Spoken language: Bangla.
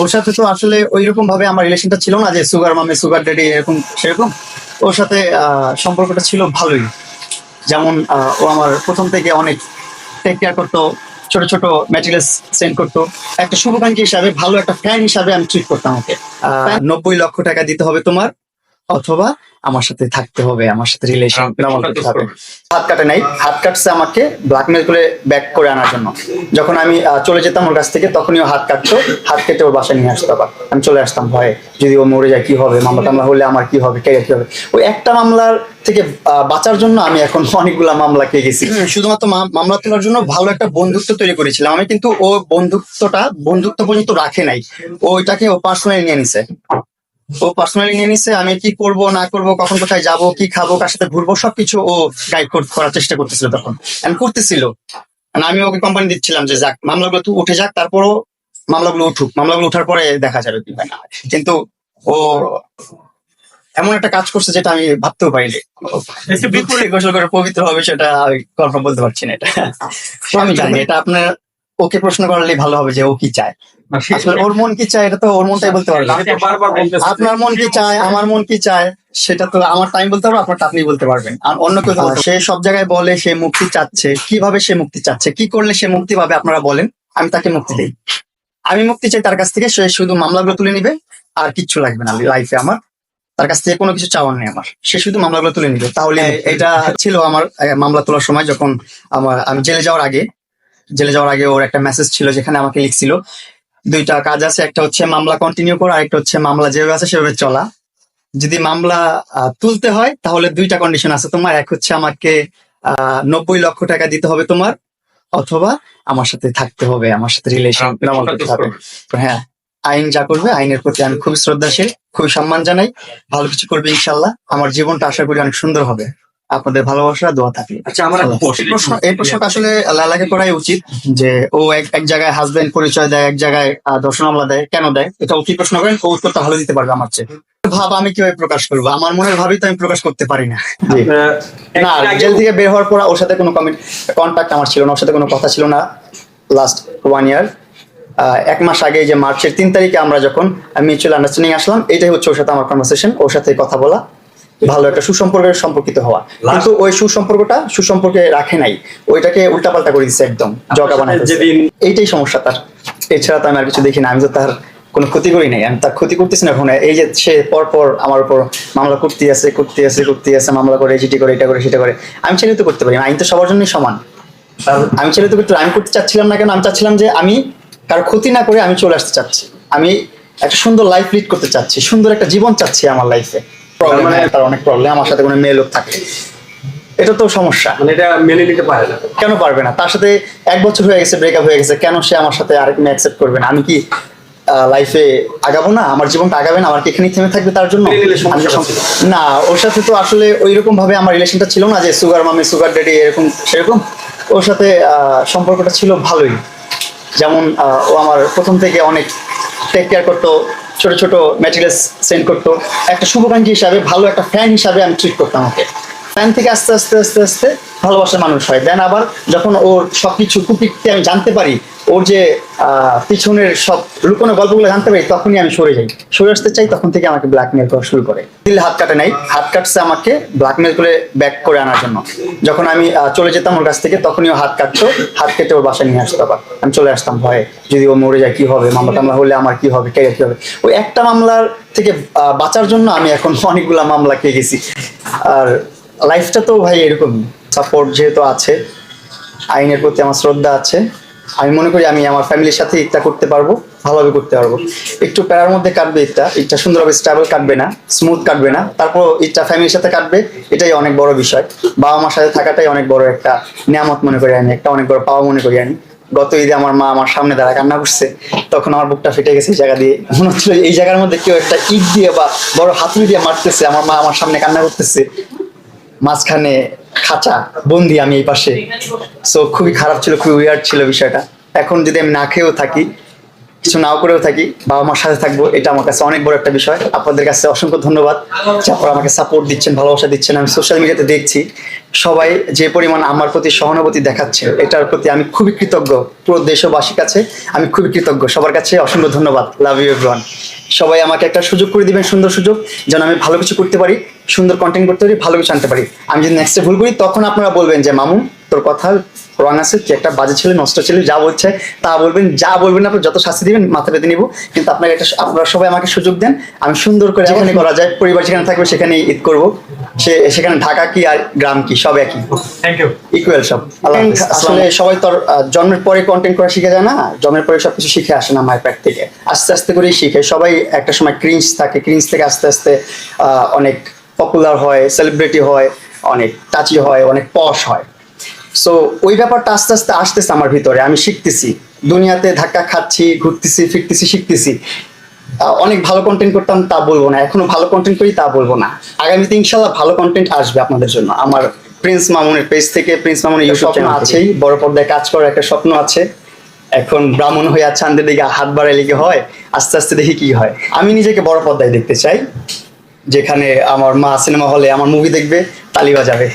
ওর সাথে তো আসলে ওই রকম ভাবে আমার রিলেশনটা ছিল না যে সুগার মামে সুগার ড্যাডি এরকম, সেরকম। ওর সাথে সম্পর্কটা ছিল ভালোই। যেমন ও আমার প্রথম থেকে অনেক টেক কেয়ার করতো, ছোট ছোট ম্যাটেরিয়ালস সেন্ড করতো। একটা শুভাকাঙ্ক্ষী হিসাবে, ভালো একটা ফ্যান হিসাবে আমি ট্রিট করতাম ওকে। নব্বই লক্ষ টাকা দিতে হবে তোমার। অথবা আমার সাথে থাকতে হবে আমার সাথে রিলেশন করতে হবে। হাত কাটে নাই হাত কাটছে আমাকে ব্ল্যাকমেল করে ব্যাক করে আনার জন্য। যখন আমি চলে যেতাম ওর কাছ থেকে তখনই ও হাত কাটতো হাত কেটে ওর বাসায় নিয়ে আসতো আবার। আমি চলে আসতাম ভয়ে যদি ও মরে যায় কি হবে? মামলা টামলা হলে আমার কি হবে? ক্যারিয়ার কি হবে? ওই একটা মামলার থেকে বাঁচার জন্য আমি এখন অনেকগুলা মামলা খেয়ে গেছি। শুধুমাত্র মামলা তোলার জন্য ভালো একটা বন্ধুত্ব তৈরি করেছিলাম। আমি কিন্তু ও বন্ধুত্বটা বন্ধুত্ব পর্যন্ত রাখে নাই। ও ওইটাকে ও পার্সোনালি নিয়ে নিছে। ও পার্সোনালি নিয়ে নিছে আমি কি করব না করব কখন কোথায় যাব কি খাব কার সাথে ঘুরবো সবকিছু ও গাইড করার চেষ্টা করতেছিল তখন। আমি করতেছিল। আমি ওকে কোম্পানি দিচ্ছিলাম যে যাক মামলাগুলো তুই উঠে যাক তারপরও মামলাগুলো উঠুক। মামলাগুলো উঠার পরে দেখা যাবে কি হয় না কিন্তু ও এমন একটা কাজ করছে যেটা আমি ভাবতেও পারিনি। গোসল করে পবিত্র হবে সেটা আমি কনফার্ম বলতে পারছি না এটা। তো আমি জানি এটা আপনার ওকে প্রশ্ন করলেই ভালো হবে যে ও কি চায়। ওর মন কি চায়? এটা তো ওর মনটাই বলতে পারবে। আপনার মন কি চায়? আমার মন কি চায়? সেটা তো আমার টাইম বলতে পারব আপনার আপনি বলতে পারবেন। আর অন্য কেউ তো সে সব জায়গায় বলে সে মুক্তি চাচ্ছে। কীভাবে সে মুক্তি চাচ্ছে? কি করলে সে মুক্তি পাবে আপনারা বলেন। আমি তাকে মুক্তি দিই। আমি মুক্তি চাই তার কাছ থেকে সে শুধু মামলাগুলো তুলে নিবে আর কিচ্ছু লাগবে না লাইফে আমার। তার কাছ থেকে কোনো কিছু চাওয়ার নেই আমার। সে শুধু মামলাগুলো তুলে নিবে। তাহলে এটা ছিল আমার মামলা তোলার সময় যখন আমার আমি জেলে যাওয়ার আগে জেলে যাওয়ার আগে ওর একটা মেসেজ ছিল যেখানে আমাকে লিখছিল দুইটা কাজ আছে একটা হচ্ছে মামলা কন্টিনিউ করা আর একটা হচ্ছে মামলা যেভাবে আছে সেভাবে চলা। যদি মামলা তুলতে হয় তাহলে দুইটা কন্ডিশন আছে তোমার। এক হচ্ছে আমাকে আহ, নব্বই লক্ষ টাকা দিতে হবে তোমার অথবা আমার সাথে থাকতে হবে আমার সাথে রিলেশন করতে হবে। হ্যাঁ আইন যা করবে আইনের প্রতি আমি খুবই শ্রদ্ধাশীল খুবই সম্মান জানাই। ভালো কিছু করবে ইনশাল্লাহ। আমার জীবনটা আশা করি অনেক সুন্দর হবে। আপনাদের ভালোবাসা দোয়া থাকে। আচ্ছা আমার একটা প্রশ্ন। এই প্রশ্নটা আসলে লালাকে করাই উচিত যে ও এক এক জায়গায় হাজবেন্ড পরিচয় দেয় এক জায়গায় দর্শন মামলা দেয় কেন দেয়? এটা ও কি প্রশ্ন করেন? ও উত্তরটা ভালো দিতে পারবে আমার চেয়ে। ভাব আমি কীভাবে প্রকাশ করব? আমার মনের ভাবই তো আমি প্রকাশ করতে পারি না। না জেল থেকে বের হওয়ার পর ওর সাথে কোনো কন্ট্যাক্ট আমার ছিল না ওর সাথে কোনো কথা ছিল না লাস্ট ওয়ান ইয়ার এক মাস আগে যে মার্চের তিন তারিখে আমরা যখন মিউচুয়াল আন্ডারস্ট্যান্ডিং আসলাম এটাই হচ্ছে ওর সাথে আমার কনভারসেশন ওর সাথে কথা বলা। ভালো একটা সুসম্পর্কের সম্পর্কিত হওয়া। কিন্তু ওই সুসম্পর্কটা সুসম্পর্কে রাখে নাই। ওইটাকে উল্টাপাল্টা করে দিচ্ছে একদম জগা বানাই যেদিন এইটাই সমস্যা তার। এছাড়া তো আমি আর কিছু দেখি না আমি তো তার কোনো ক্ষতি করি নাই। আমি তার ক্ষতি করতেছি না এখন এই যে সে পর পর আমার উপর মামলা করতে আছে করতে আছে করতে আছে মামলা করে জিটি করে এটা করে সেটা করে। আমি চাইলে তো করতে পারি। আইন তো সবার জন্যই সমান। আমি চাইলে তো করতে আমি করতে চাচ্ছিলাম না কেন? আমি চাচ্ছিলাম যে আমি কারও ক্ষতি না করে আমি চলে আসতে চাচ্ছি। আমি একটা সুন্দর লাইফ লিড করতে চাচ্ছি। সুন্দর একটা জীবন চাচ্ছি আমার লাইফে তার অনেক প্রবলেম আমার সাথে কোনো মেয়ে লোক থাকে। এটা তো সমস্যা। মানে এটা মেনে নিতে পারে না। কেন পারবে না? তার সাথে এক বছর হয়ে গেছে ব্রেকআপ হয়ে গেছে কেন সে আমার সাথে আরেক মেয়ে অ্যাকসেপ্ট করবে না? আমি কি লাইফে আগাবো না? আমার জীবনটা আগাবে না? আমার কি এখানেই থেমে থাকবে তার জন্য। না ওর সাথে তো আসলে ওই রকম ভাবে আমার রিলেশনটা ছিল না যে সুগার মামি সুগার ড্যাডি এরকম সেরকম। ওর সাথে আহ, সম্পর্কটা ছিল ভালোই। যেমন ও আমার প্রথম থেকে অনেক টেক কেয়ার করতো ছোট ছোট ম্যাটেরিয়ালস সেন্ড করতো। একটা শুভকাঙ্ক্ষী হিসাবে, ভালো একটা ফ্যান হিসাবে আমি ট্রিট করতাম ওকে। ফ্যান থেকে আস্তে আস্তে আস্তে আস্তে ভালোবাসার মানুষ হয়। দেন আবার যখন ওর সবকিছু কুপিকতে আমি জানতে পারি, ওর যে পিছনের সব লুকোনো গল্পগুলো জানতে পারি, তখনই আমি সরে যাই। সরে আসতে চাই, তখন থেকে আমাকে ব্ল্যাকমেল করা শুরু করে। দিল হাত কাটে নাই। হাত কাটছে আমাকে ব্ল্যাকমেল করে ব্যাক করে আনার জন্য। যখন আমি চলে যেতাম ওর কাছ থেকে, তখনই ও হাত কাটতো। হাত কেটে ওর বাসায় নিয়ে আসতো আবার। আমি চলে আসতাম ভয়ে। যদি ও মরে যায়, কি হবে? মামলা টামলা হলে আমার কি হবে? ক্যারিয়ার কি হবে? ওই একটা মামলার থেকে বাঁচার জন্য আমি এখন অনেকগুলা মামলা খেয়ে গেছি। আর লাইফটা তো ভাই এরকমই। সাপোর্ট যেহেতু আছে, আইনের প্রতি আমার শ্রদ্ধা আছে, আমি মনে করি আমি আমার ফ্যামিলির সাথে ইটটা করতে পারব, ভালোভাবে করতে পারব। একটু প্যারার মধ্যে কাটবে ইটটা ইটটা সুন্দরভাবে স্টেবল কাটবে না স্মুথ কাটবে না, তারপর ইটটা ফ্যামিলির সাথে কাটবে, এটাই অনেক বড় বিষয়। বাবা মার সাথে থাকাটাই অনেক বড় একটা নিয়ামত মনে করি আমি, একটা অনেক বড় পাওয়া মনে করি আমি। গত ঈদে আমার মা আমার সামনে দাঁড়া কান্না করছে, তখন আমার বুকটা ফেটে গেছে এই জায়গা দিয়ে। মনে হচ্ছিল এই জায়গার মধ্যে কেউ একটা ইট দিয়ে বা বড় হাতুড়ি দিয়ে মারতেছে, আমার মা আমার সামনে কান্না করতেছে। মাঝখানে খাঁচা, বন্দি আমি এই পাশে। সো খুবই খারাপ ছিল, খুবই উইয়ার্ড ছিল বিষয়টা। এখন যদি আমি না খেয়েও থাকি কিছু নাও করেও থাকি বাবা মার সাথে থাকব, এটা আমার কাছে অনেক বড় একটা বিষয়। আপনাদের কাছে অসংখ্য ধন্যবাদ আপনারা আমাকে সাপোর্ট দিচ্ছেন, ভালোবাসা দিচ্ছেন। আমি সোশ্যাল মিডিয়াতে দেখছি, সবাই যে পরিমাণ আমার প্রতি সহানুভূতি দেখাচ্ছে, এটার প্রতি আমি খুবই কৃতজ্ঞ। পুরো দেশবাসীর কাছে আমি খুবই কৃতজ্ঞ। সবার কাছে অসংখ্য ধন্যবাদ। লাভ ইউ এভরিওয়ান সবাই আমাকে একটা সুযোগ করে দিবেন, সুন্দর সুযোগ, যেন আমি ভালো কিছু করতে পারি, সুন্দর কন্টেন্ট করতে পারি, ভালো কিছু আনতে পারি। আমি যদি নেক্সটে ভুল করি, তখন আপনারা বলবেন যে, মামুন তোর কথা রং আছে তুই একটা বাজে ছেলে নষ্ট ছেলে যা বলছে তা বলবেন যা বলবেন আপনি যত শাস্তি দিবেন মাথা পেতে নিব। কিন্তু আপনাকে একটা আপনারা সবাই আমাকে সুযোগ দেন আমি সুন্দর করে যেখানে করা যায় পরিবার যেখানে থাকবে সেখানে ঈদ করব। সে সেখানে ঢাকা কি আর গ্রাম কি সব একই। থ্যাংক ইউ ইকুয়াল সব। আসলে সবাই তোর জন্মের পরে কন্টেন্ট করা শিখে যায় না জন্মের পরে সবকিছু শিখে আসে না মায়ের প্যাক থেকে। আস্তে আস্তে করেই শিখে। সবাই একটা সময় ক্রিঞ্জ থাকে। ক্রিঞ্জ থেকে আস্তে আস্তে আহ, অনেক পপুলার হয় সেলিব্রিটি হয় অনেক টাচি হয় অনেক পশ হয়। সো ওই ব্যাপারটা আস্তে আস্তে আসতেছে আমার ভিতরে। আমি শিখতেছি। দুনিয়াতে ধাক্কা খাচ্ছি ঘুরতেছি ফিরতেছি শিখতেছি। অনেক ভালো কন্টেন্ট করতাম তা বলব না। এখনও ভালো কন্টেন্ট করি তা বলব না। আগামীতে ইনশাল্লাহ ভালো কন্টেন্ট আসবে আপনাদের জন্য। আমার প্রিন্স মামুনের পেজ থেকে প্রিন্স মামুনের ইউটিউব চ্যানেল আছেই বড় পর্দায় কাজ করার একটা স্বপ্ন আছে। এখন ব্রাহ্মণ হইয়া চাঁদের দিকে হাত বাড়াইলে কি হয় আস্তে আস্তে দেখি কি হয়। আমি নিজেকে বড় পর্দায় দেখতে চাই। যেখানে আমার মা সিনেমা হলে আমার মুভি দেখবে তালি বাজাবে